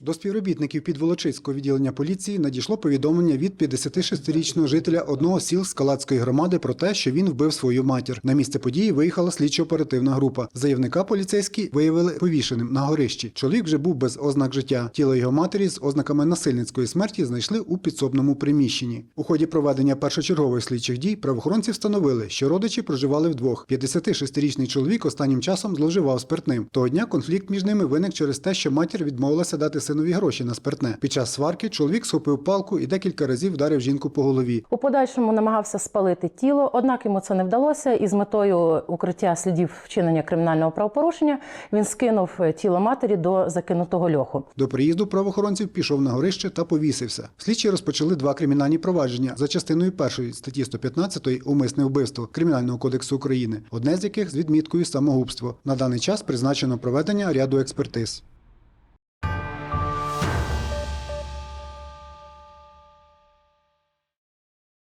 До співробітників підволочиського відділення поліції надійшло повідомлення від 56-річного жителя одного з сіл Скалацької громади про те, що він вбив свою матір. На місце події виїхала слідчо-оперативна група. Заявника поліцейські виявили повішеним на горищі. Чоловік вже був без ознак життя. Тіло його матері з ознаками насильницької смерті знайшли у підсобному приміщенні. У ході проведення першочергових слідчих дій правоохоронці встановили, що родичі проживали вдвох. 56-річний чоловік останнім часом зловживав спиртним. Того дня конфлікт між ними виник через те, що матір відмовилася дати синові гроші на спиртне. Під час сварки чоловік схопив палку і декілька разів вдарив жінку по голові. У подальшому намагався спалити тіло, однак йому це не вдалося. І з метою укриття слідів вчинення кримінального правопорушення він скинув тіло матері до закинутого льоху. До приїзду правоохоронців пішов на горище та повісився. Слідчі розпочали два кримінальні провадження за частиною першої статті 115 умисне вбивство Кримінального кодексу України, одне з яких з відміткою самогубство. На даний час призначено проведення ряду експертиз.